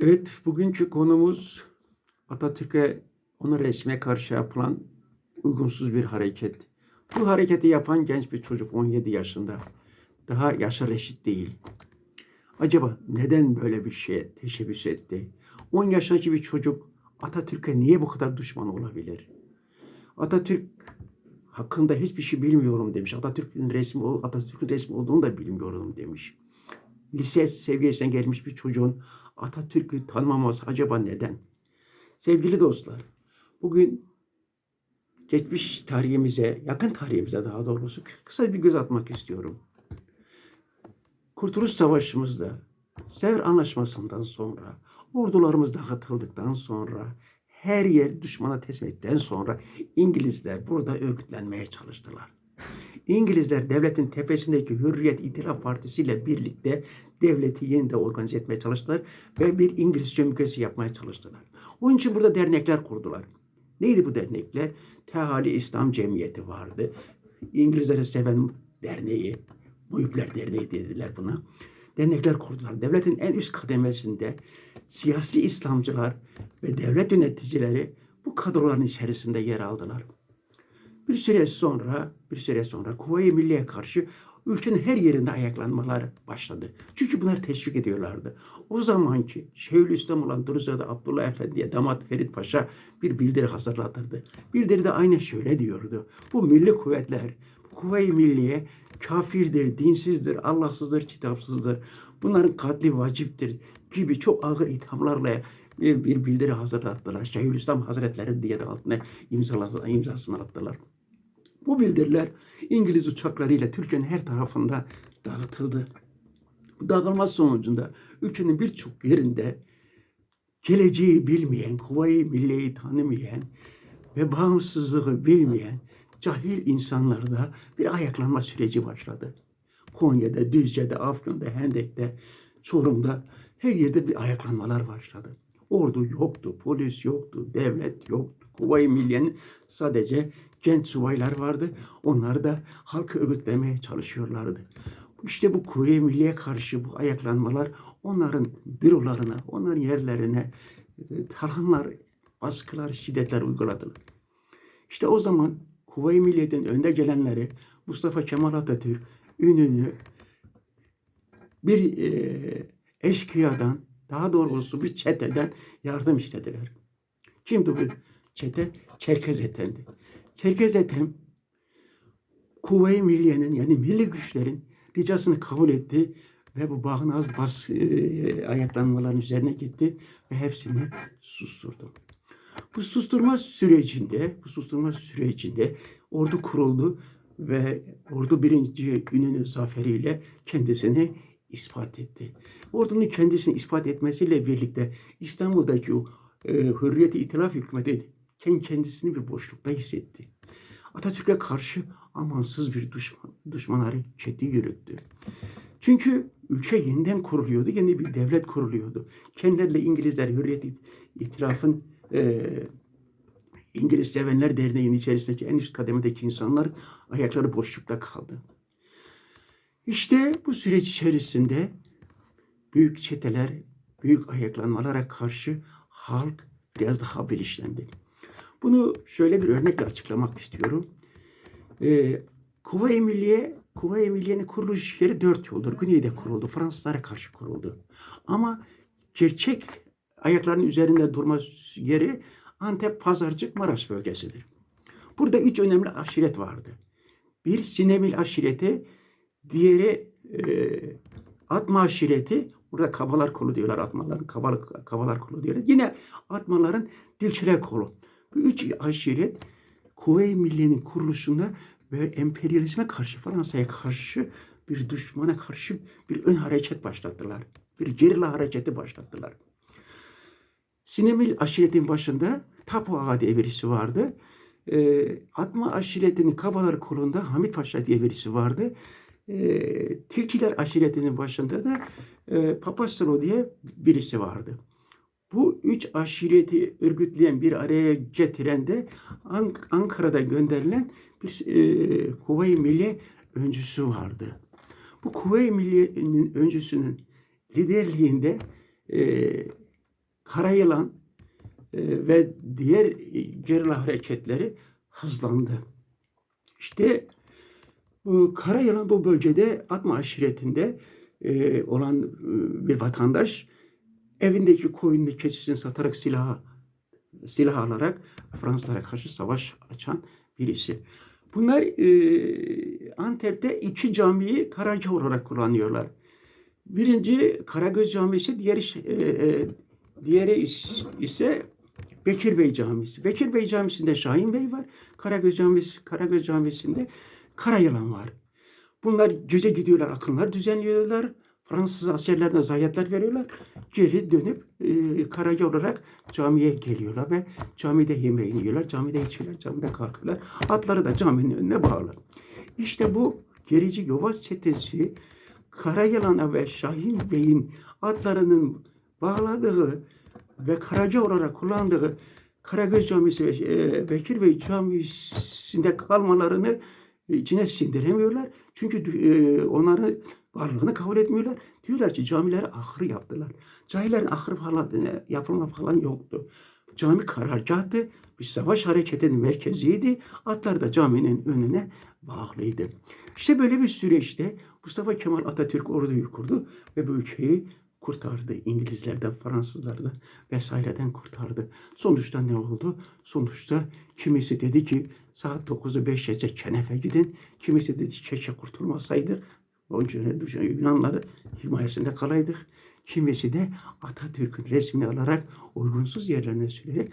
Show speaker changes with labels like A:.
A: Evet, bugünkü konumuz Atatürk'e, ona resme karşı yapılan uygunsuz bir hareket. Bu hareketi yapan genç bir çocuk 17 yaşında. Daha yaşı reşit değil. Acaba neden böyle bir şeye teşebbüs etti? 10 yaşındaki bir çocuk Atatürk'e niye bu kadar düşman olabilir? Atatürk hakkında hiçbir şey bilmiyorum demiş. Atatürk'ün resmi Atatürk'ün resmi olduğunu da bilmiyorum demiş. Lise seviyesine gelmiş bir çocuğun Atatürk'ü tanımaması acaba neden? Sevgili dostlar, bugün geçmiş tarihimize, yakın tarihimize daha doğrusu kısa bir göz atmak istiyorum. Kurtuluş Savaşı'mızda, Sevr Anlaşması'ndan sonra, ordularımız dağıtıldıktan sonra, her yer düşmana teslim ettikten sonra İngilizler burada örgütlenmeye çalıştılar. İngilizler devletin tepesindeki Hürriyet İtilaf Partisi ile birlikte devleti yeniden organize etmeye çalıştılar ve bir İngiliz sömürgesi yapmaya çalıştılar. Onun için burada dernekler kurdular. Neydi bu dernekler? Tehali İslam Cemiyeti vardı. İngilizleri seven derneği, Muhipler Derneği dediler buna. Dernekler kurdular. Devletin en üst kademesinde siyasi İslamcılar ve devlet yöneticileri bu kadroların içerisinde yer aldılar. Bir süre sonra, bir süre sonra Kuvayi Milliye karşı ülkenin her yerinde ayaklanmalar başladı. Çünkü bunlar teşvik ediyorlardı. O zamanki Şeyhülislam olan Duruzade Abdullah Efendi'ye damat Ferit Paşa bir bildiri hazırlatırdı. Bildiride aynen şöyle diyordu. Bu milli kuvvetler, Kuvayi Milliye kafirdir, dinsizdir, Allahsızdır, kitapsızdır. Bunların katli vaciptir gibi çok ağır ithamlarla bir, bir bildiri hazırlattılar. Şeyhülislam Hazretleri diye de altına imzalasına, imzasını attılar. Bu bildiriler İngiliz uçaklarıyla Türkiye'nin her tarafında dağıtıldı. Dağılma sonucunda ülkenin birçok yerinde geleceği bilmeyen, Kuvayi Milliye'yi tanımayan ve bağımsızlığı bilmeyen cahil insanlarda bir ayaklanma süreci başladı. Konya'da, Düzce'de, Afyon'da, Hendek'te, Çorum'da her yerde bir ayaklanmalar başladı. Ordu yoktu, polis yoktu, devlet yoktu. Kuvayi Milliye'nin sadece genç subaylar vardı. Onlar da halkı örgütlemeye çalışıyorlardı. İşte bu Kuvayi Milliye karşı bu ayaklanmalar onların bürolarına, onların yerlerine e, tarhanlar, baskılar, şiddetler uyguladılar. İşte o zaman Kuvayi Milliye'nin önde gelenleri Mustafa Kemal Atatürk ününü bir e, eşkıyadan, daha doğrusu bir çeteden yardım istediler. Kimdi bu çete? Çerkez Ethem'di. Çerkez Ethem Kuvayi Milliye'nin yani milli güçlerin ricasını kabul etti ve bu bağnaz bas e, ayaklanmaların üzerine gitti ve hepsini susturdu. Bu susturma sürecinde, bu susturma sürecinde ordu kuruldu ve ordu birinci gününün zaferiyle kendisini ispat etti. Ordunun kendisini ispat etmesiyle birlikte İstanbul'daki o e, Hürriyeti İtilaf hükümeti kendisini bir boşlukta hissetti. Atatürk'e karşı amansız bir düşman, düşman hareketi yürüttü. Çünkü ülke yeniden kuruluyordu, yeni bir devlet kuruluyordu. Kendilerle İngilizler Hürriyet İtilaf'ın e, İngiliz Sevenler Derneği'nin içerisindeki en üst kademedeki insanlar ayakları boşlukta kaldı. İşte bu süreç içerisinde büyük çeteler, büyük ayaklanmalara karşı halk biraz daha bilinçlendi. Bunu şöyle bir örnekle açıklamak istiyorum. Ee, Kuvayi Milliye, Kuvayi Milliye'nin kuruluş yeri dört yoldur. Güneyde kuruldu. Fransızlara karşı kuruldu. Ama gerçek ayaklarının üzerinde durma yeri Antep, Pazarcık, Maraş bölgesidir. Burada üç önemli aşiret vardı. Bir Sinemil aşireti, diğeri e, Atma aşireti, burada kabalar kolu diyorlar atmaların, kabalar, kabalar kolu diyorlar. Yine atmaların dilçiler kolu. Bu üç aşiret Kuvey Milliye'nin kuruluşunda ve emperyalizme karşı, Fransa'ya karşı bir düşmana karşı bir ön hareket başlattılar. Bir gerilla hareketi başlattılar. Sinemil aşiretin başında Tapu Ağa diye birisi vardı. E, Atma aşiretinin kabalar kolunda Hamit Paşa diye birisi vardı. E, Tilkiler aşiretinin başında da e, Papastro diye birisi vardı. Bu üç aşireti örgütleyen bir araya getiren de Ank Ankara'da gönderilen bir e, Kuvayi Milliye öncüsü vardı. Bu Kuvayi Milliye'nin öncüsünün liderliğinde e, Karayılan e, ve diğer gerilla hareketleri hızlandı. İşte bu Karayılan bu bölgede Atma aşiretinde e, olan e, bir vatandaş evindeki koyunlu keçisini satarak silah silah alarak Fransızlara karşı savaş açan birisi. Bunlar e, Antep'te iki camiyi Karaca olarak kullanıyorlar. Birinci Karagöz Camisi, diğeri e, e, diğeri is- ise Bekir Bey Camisi. Bekir Bey Camisi'nde Şahin Bey var. Karagöz Camisi, Karagöz Camisi'nde Karayılan var. Bunlar gece gidiyorlar, akınlar düzenliyorlar. Fransız askerlerine zayiatlar veriyorlar. Geri dönüp e, Karaca olarak camiye geliyorlar ve camide yemeğini yiyorlar, camide içiyorlar, camide kalkıyorlar. Atları da caminin önüne bağlı. İşte bu gerici Yovaz çetesi Karayılan'a ve Şahin Bey'in atlarının bağladığı ve Karaca olarak kullandığı Karagöz Camisi ve e, Bekir Bey Camisi'nde kalmalarını içine sindiremiyorlar. Çünkü e, onların varlığını kabul etmiyorlar. Diyorlar ki camileri ahır yaptılar. Camilerin ahır falan e, yapılma falan yoktu. Cami karargahtı. Bir savaş hareketinin merkeziydi. Atlar da caminin önüne bağlıydı. İşte böyle bir süreçte Mustafa Kemal Atatürk orduyu kurdu ve bu ülkeyi kurtardı. İngilizlerden, Fransızlardan vesaireden kurtardı. Sonuçta ne oldu? Sonuçta kimisi dedi ki saat 9'u 5 gece Kenef'e gidin. Kimisi dedi keşke kurtulmasaydık. Onca Yunanları himayesinde kalaydık. Kimisi de Atatürk'ün resmini alarak uygunsuz yerlerine sürerek